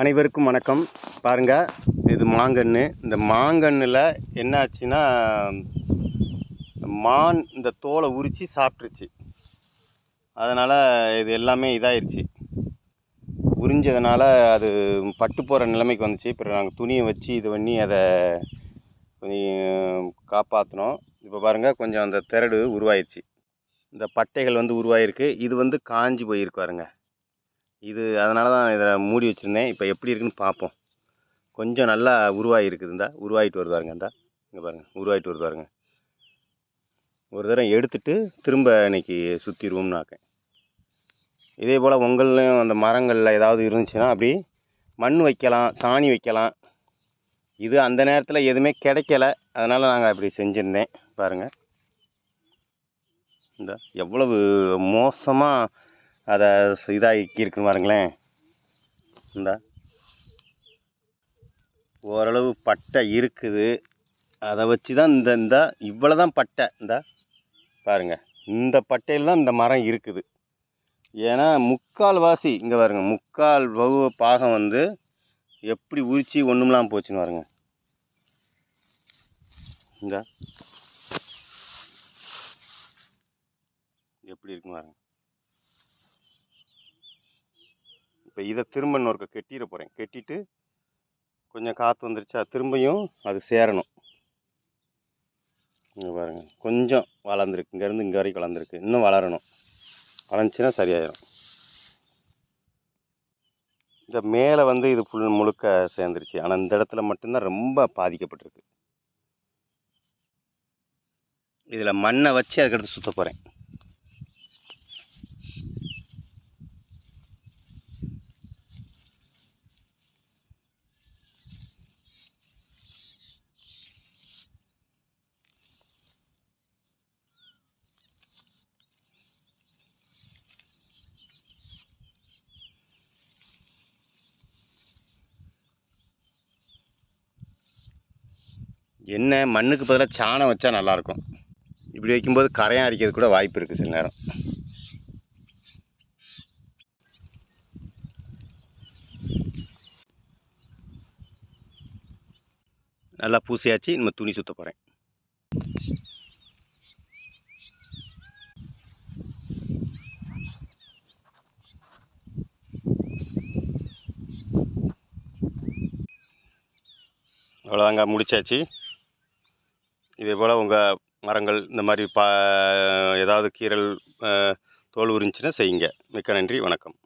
அனைவருக்கும் வணக்கம். பாருங்கள் இது மாங்கன்று இந்த மாங்கன்னில் என்னாச்சுன்னா மான் இந்த தோலை உரித்து சாப்பிட்ருச்சு அதனால் இது எல்லாமே இதாயிருச்சு. உறிஞ்சதுனால அது பட்டு போகிற நிலைமைக்கு வந்துச்சு. பிறகு நாங்கள் துணியை வச்சு இது பண்ணி அதை கொஞ்சம் காப்பாற்றினோம் இப்போ பாருங்கள் கொஞ்சம் அந்த திரடு உருவாயிருச்சு. இந்த பட்டைகள் வந்து உருவாயிருக்கு. இது வந்து காஞ்சி போயிருக்கு பாருங்கள் இது அதனால தான் இதை மூடி வச்சுருந்தேன். இப்போ எப்படி இருக்குன்னு பார்ப்போம். கொஞ்சம் நல்லா உருவாகிருக்குது இந்த. உருவாகிட்டு வருவாருங்க பாருங்க இங்கே பாருங்கள் உருவாகிட்டு வருவாருங்க ஒரு தடவை எடுத்துட்டு திரும்ப இன்னைக்கு சுற்றிடுவோம்னாக்கேன் இதே போல் உங்கள்லையும் அந்த மரங்களில் ஏதாவது இருந்துச்சுன்னா அப்படி மண் வைக்கலாம் சாணி வைக்கலாம். இது அந்த நேரத்தில் எதுவுமே கிடைக்கல. அதனால் நாங்கள் அப்படி செஞ்சுருந்தேன். பாருங்கள் இந்த. எவ்வளவு மோசமாக அதை இதாக்கி இருக்குன்னு பாருங்களேன். இந்த. ஓரளவு பட்டை இருக்குது. அதை வச்சு தான் இந்த இந்த இவ்வளோ தான் பட்டை. இந்த. பாருங்க. இந்த பட்டையில் தான் இந்த மரம் இருக்குது. ஏன்னா முக்கால் வாசி இங்கே பாருங்கள் முக்கால் வகு பாகம் வந்து எப்படி உரிச்சு ஒன்றும்லாம் போச்சுன்னு பாருங்க. இந்த. எப்படி இருக்குன்னு பாருங்க. இப்போ இதை திரும்ப இன்னொருக்க கெட்டிட போகிறேன் கெட்டிட்டு கொஞ்சம் காற்று வந்துருச்சா திரும்பியும் அது சேரணும். இங்கே பாருங்கள் கொஞ்சம் வளர்ந்துருக்கு. இங்கேருந்து இங்கே வரைக்கும் வளர்ந்துருக்கு. இன்னும் வளரணும். வளர்ந்துச்சுன்னா சரியாயிடும் இந்த மேலே வந்து இது ஃபுல் முழுக்க சேர்ந்துருச்சு. ஆனால் இந்த இடத்துல மட்டும்தான் ரொம்ப பாதிக்கப்பட்டிருக்கு. இதில் மண்ணை வச்சு அதுக்கடுத்து சுற்ற போகிறேன் என்ன மண்ணுக்கு பதிலாக சாணம் வச்சா நல்லாயிருக்கும். இப்படி வைக்கும்போது கரையாக அரிக்கிறது கூட வாய்ப்பு இருக்குது சில நேரம். நல்லா பூசியாச்சு நம்ம துணி சுற்ற போகிறேன் அவ்வளோதாங்க முடிச்சாச்சு. இதே போல் உங்கள் மரங்கள் இந்த மாதிரி பா ஏதாவது கீரல் தோல் உறிஞ்சினா செய்யுங்க. மிக்க நன்றி. வணக்கம்.